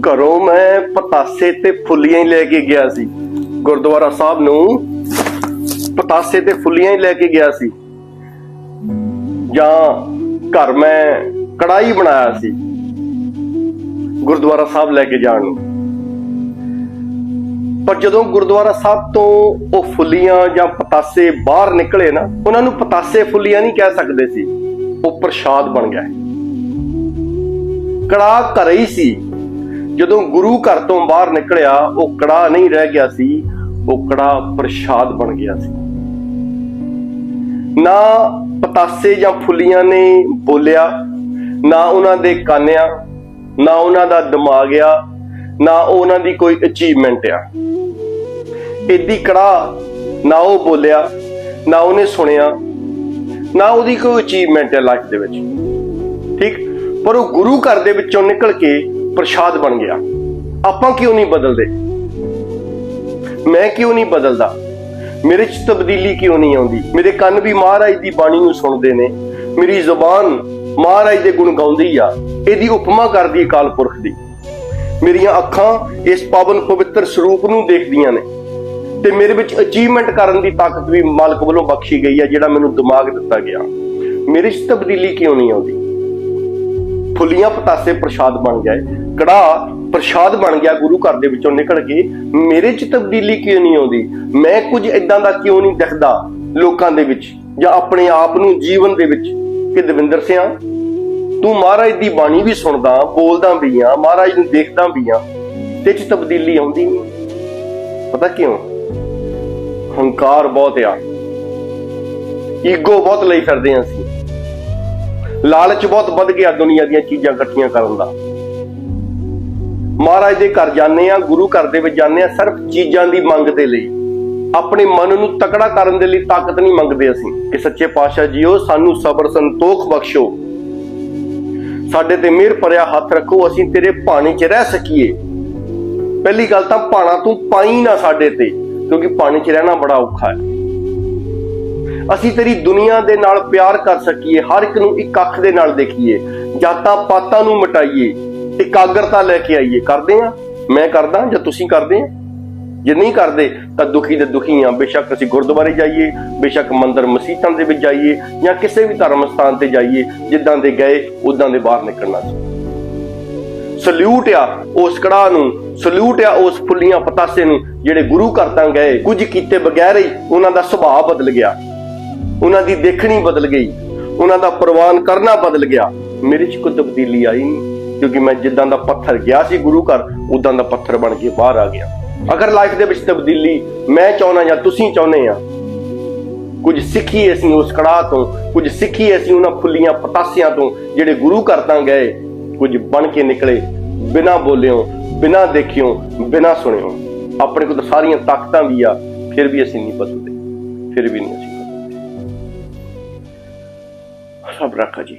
ਘਰੋਂ ਮੈਂ ਪਤਾਸੇ ਤੇ ਫੁੱਲੀਆਂ ਹੀ ਲੈ ਕੇ ਗਿਆ ਸੀ। ਗੁਰਦੁਆਰਾ ਸਾਹਿਬ ਨੂੰ ਪਤਾਸੇ ਤੇ ਫੁੱਲੀਆਂ ਹੀ ਲੈ ਕੇ ਗਿਆ ਸੀ। ਜਾਂ ਘਰ ਮੈਂ ਕੜਾਈ ਬਣਾਇਆ ਸੀ। ਗੁਰਦੁਆਰਾ ਸਾਹਿਬ ਲੈ ਕੇ ਜਾਣ ਨੂੰ। ਪਰ ਜਦੋਂ ਗੁਰਦੁਆਰਾ ਸਾਹਿਬ ਤੋਂ ਉਹ ਫੁੱਲੀਆਂ ਜਾਂ ਪਤਾਸੇ ਬਾਹਰ ਨਿਕਲੇ ਨਾ, ਉਹਨਾਂ ਨੂੰ ਪਤਾਸੇ ਫੁੱਲੀਆਂ ਨਹੀਂ ਕਹਿ ਸਕਦੇ ਸੀ। ਉਹ ਪ੍ਰਸ਼ਾਦ ਬਣ ਗਿਆ। ਕੜਾ ਘਰੇ ਹੀ ਸੀ। ਜਦੋਂ ਗੁਰੂ ਘਰ ਤੋਂ ਬਾਹਰ ਨਿਕਲਿਆ, ਉਹ ਕੜਾ ਨਹੀਂ ਰਹਿ ਗਿਆ ਸੀ, ਉਹ ਕੜਾ ਪ੍ਰਸ਼ਾਦ ਬਣ ਗਿਆ ਸੀ। ਨਾ ਪਤਾਸੇ ਜਾਂ ਫੁੱਲੀਆਂ ਨੇ ਬੋਲਿਆ, ਨਾ ਉਹਨਾਂ ਦੇ ਕਾਨਿਆ, ਨਾ ਉਹਨਾਂ ਦਾ ਦਿਮਾਗ ਆ, ਨਾ ਉਹਨਾਂ ਦੀ ਕੋਈ ਅਚੀਵਮੈਂਟ ਆ। ਏਦੀ ਕੜਾ ਨਾ ਉਹ ਬੋਲਿਆ, ਨਾ ਉਹਨੇ ਸੁਣਿਆ ਨਾ ਉਹਦੀ ਕੋਈ ਅਚੀਵਮੈਂਟ ਹੈ ਲਾਈਫ ਦੇ ਵਿੱਚ। ਠੀਕ? ਪਰ ਉਹ ਗੁਰੂ ਘਰ ਦੇ ਵਿੱਚੋਂ ਨਿਕਲ ਕੇ ਪ੍ਰਸ਼ਾਦ ਬਣ ਗਿਆ। ਆਪਾਂ ਕਿਉਂ ਨਹੀਂ ਬਦਲਦੇ? ਮੈਂ ਕਿਉਂ ਨਹੀਂ ਬਦਲਦਾ? ਮੇਰੇ 'ਚ ਤਬਦੀਲੀ ਕਿਉਂ ਨਹੀਂ ਆਉਂਦੀ? ਮੇਰੇ ਕੰਨ ਵੀ ਮਹਾਰਾਜ ਦੀ ਬਾਣੀ ਨੂੰ ਸੁਣਦੇ ਨੇ। ਮੇਰੀ ਜ਼ੁਬਾਨ ਮਹਾਰਾਜ ਦੇ ਗੁਣ ਗਾਉਂਦੀ ਆ। ਇਹਦੀ ਉਪਮਾ ਕਰਦੀ ਅਕਾਲ ਪੁਰਖ ਦੀ। ਮੇਰੀਆਂ ਅੱਖਾਂ ਇਸ ਪਾਵਨ ਪਵਿੱਤਰ ਸਰੂਪ ਨੂੰ ਦੇਖਦੀਆਂ ਨੇ। ਤੇ ਮੇਰੇ ਵਿੱਚ ਅਚੀਵਮੈਂਟ ਕਰਨ ਦੀ ਤਾਕਤ ਵੀ ਮਾਲਕ ਵੱਲੋਂ ਬਖਸ਼ੀ ਗਈ ਹੈ, ਜਿਹੜਾ ਮੈਨੂੰ ਦਿਮਾਗ ਦਿੱਤਾ ਗਿਆ। ਮੇਰੇ 'ਚ ਤਬਦੀਲੀ ਕਿਉਂ ਨਹੀਂ ਆਉਂਦੀ? ਫੁੱਲੀਆਂ ਪਤਾਸੇ ਪ੍ਰਸ਼ਾਦ ਬਣ ਗਏ ਕੜਾ ਪ੍ਰਸ਼ਾਦ ਬਣ ਗਿਆ, ਗੁਰੂ ਘਰ ਦੇ ਵਿੱਚੋਂ ਨਿਕਲ ਕੇ, ਮੇਰੇ 'ਚ ਤਬਦੀਲੀ ਕਿਉਂ ਨਹੀਂ ਆਉਂਦੀ? ਮੈਂ ਕੁਝ ਇਦਾਂ ਦਾ ਕਿਉਂ ਨਹੀਂ ਦਿਖਦਾ ਲੋਕਾਂ ਦੇ ਵਿੱਚ, ਜਾਂ ਆਪਣੇ ਆਪ ਨੂੰ ਜੀਵਨ ਦੇ ਵਿੱਚ? ਕਿ ਦਵਿੰਦਰ ਸਿਆ, ਤੂੰ ਮਹਾਰਾਜ ਦੀ ਬਾਣੀ ਵੀ ਸੁਣਦਾ, ਬੋਲਦਾ ਵੀ ਆ, ਮਹਾਰਾਜ ਨੂੰ ਦੇਖਦਾ ਵੀ ਆ, ਤੇ 'ਚ ਤਬਦੀਲੀ ਆਉਂਦੀ ਨਹੀਂ ਪਤਾ ਕਿਉਂ? ਹੰਕਾਰ ਬਹੁਤ ਆ। ਈਗੋ ਬਹੁਤ ਲਈ ਫਿਰਦੇ ਆ ਅਸੀਂ ਲਾਲਚ ਬਹੁਤ ਵੱਧ ਗਿਆ ਦੁਨੀਆ ਦੀਆਂ ਚੀਜ਼ਾਂ ਇਕੱਠੀਆਂ ਕਰਨ ਦਾ। ਮਹਾਰਾਜ ਦੇ ਘਰ ਜਾਂਦੇ ਆ ਗੁਰੂ ਘਰ ਦੇ ਵਿੱਚ ਜਾਂਦੇ ਆ ਸਿਰਫ ਚੀਜ਼ਾਂ ਦੀ ਮੰਗ ਦੇ ਲਈ। ਆਪਣੇ ਮਨ ਨੂੰ ਤਕੜਾ ਕਰਨ ਦੇ ਲਈ ਤਾਕਤ ਨਹੀਂ ਮੰਗਦੇ ਅਸੀਂ। ਕਿ ਸੱਚੇ ਪਾਤਸ਼ਾਹ ਜੀਓ, ਸਾਨੂੰ ਸਬਰ ਸੰਤੋਖ ਬਖਸ਼ੋ। ਸਾਡੇ ਤੇ ਮਿਹਰ ਭਰਿਆ ਹੱਥ ਰੱਖੋ, ਅਸੀਂ ਤੇਰੇ ਭਾਣੇ 'ਚ ਰਹਿ ਸਕੀਏ। ਪਹਿਲੀ ਗੱਲ ਤਾਂ ਭਾਣਾ ਤੂੰ ਪਾਈ ਨਾ ਸਾਡੇ ਤੇ। ਕਿਉਂਕਿ ਪਾਣੀ 'ਚ ਰਹਿਣਾ ਬੜਾ ਔਖਾ ਹੈ। ਅਸੀਂ ਤੇਰੀ ਦੁਨੀਆ ਦੇ ਨਾਲ ਪਿਆਰ ਕਰ ਸਕੀਏ, ਹਰ ਇੱਕ ਨੂੰ ਇੱਕ ਅੱਖ ਦੇ ਨਾਲ ਦੇਖੀਏ, ਜਾਤਾਂ ਪਾਤਾਂ ਨੂੰ ਮਟਾਈਏ, ਇਕਾਗਰਤਾ ਲੈ ਕੇ ਆਈਏ। ਕਰਦੇ ਆ ਮੈਂ ਕਰਦਾ ਜਾਂ ਤੁਸੀਂ ਕਰਦੇ ਆ ਜੇ ਨਹੀਂ ਕਰਦੇ, ਤਾਂ ਦੁਖੀ ਦੇ ਦੁਖੀ ਆ ਬੇਸ਼ੱਕ ਅਸੀਂ ਗੁਰਦੁਆਰੇ ਜਾਈਏ, ਬੇਸ਼ੱਕ ਮੰਦਰ ਮਸੀਤਾਂ ਦੇ ਵਿੱਚ ਜਾਈਏ ਜਾਂ ਕਿਸੇ ਵੀ ਧਰਮ ਸਥਾਨ ਤੇ ਜਾਈਏ, ਜਿੱਦਾਂ ਦੇ ਗਏ, ਉਦਾਂ ਦੇ ਬਾਹਰ ਨਿਕਲਣਾ ਸੀ। ਸਲੂਟ ਆ ਉਸ ਕੜਾ ਨੂੰ, ਸਲੂਟ ਆ ਉਸ ਫੁੱਲੀਆਂ ਪਤਾਸੇ ਨੂੰ ਜਿਹੜੇ ਗੁਰੂ ਘਰ ਤਾਂ ਗਏ, ਕੁਝ ਕੀਤੇ ਬਗੈਰ ਹੀ ਉਹਨਾਂ ਦਾ ਸੁਭਾਅ ਬਦਲ ਗਿਆ। ਉਹਨਾਂ ਦੀ ਦੇਖਣੀ ਬਦਲ ਗਈ, ਉਹਨਾਂ ਦਾ ਪ੍ਰਵਾਨ ਕਰਨਾ ਬਦਲ ਗਿਆ। ਮੇਰੇ 'ਚ ਕੋਈ ਤਬਦੀਲੀ ਆਈ ਨਹੀਂ, ਕਿਉਂਕਿ ਮੈਂ ਜਿੱਦਾਂ ਦਾ ਪੱਥਰ ਗਿਆ ਸੀ ਗੁਰੂ ਘਰ, ਉਦਾਂ ਦਾ ਪੱਥਰ ਬਣ ਕੇ ਬਾਹਰ ਆ ਗਿਆ। ਅਗਰ ਲਾਈਫ ਦੇ ਵਿੱਚ ਤਬਦੀਲੀ ਮੈਂ ਚਾਹੁੰਦਾ ਜਾਂ ਤੁਸੀਂ ਚਾਹੁੰਦੇ ਆ, ਕੁਝ ਸਿੱਖੀ ਅਸੀਂ ਉਸ ਕੜਾ ਤੋਂ, ਕੁਝ ਸਿੱਖੀ ਅਸੀਂ ਉਹਨਾਂ ਫੁੱਲੀਆਂ ਪਤਾਸਿਆਂ ਤੋਂ ਜਿਹੜੇ ਗੁਰੂ ਘਰ ਤਾਂ ਗਏ ਕੁਝ ਬਣ ਕੇ ਨਿਕਲੇ, ਬਿਨਾਂ ਬੋਲਿਓ, ਬਿਨਾਂ ਦੇਖਿਓ, ਬਿਨਾਂ ਸੁਣਿਓ। ਆਪਣੇ ਕੋਲ ਤਾਂ ਸਾਰੀਆਂ ਤਾਕਤਾਂ ਵੀ ਆ, ਫਿਰ ਵੀ ਅਸੀਂ ਨਹੀਂ ਬਦਲਦੇ ਫਿਰ ਵੀ ਨਹੀਂ ਅਸੀਂ ਬਦਲਦੇ ਰੱਬ ਰੱਖਾ ਜੀ।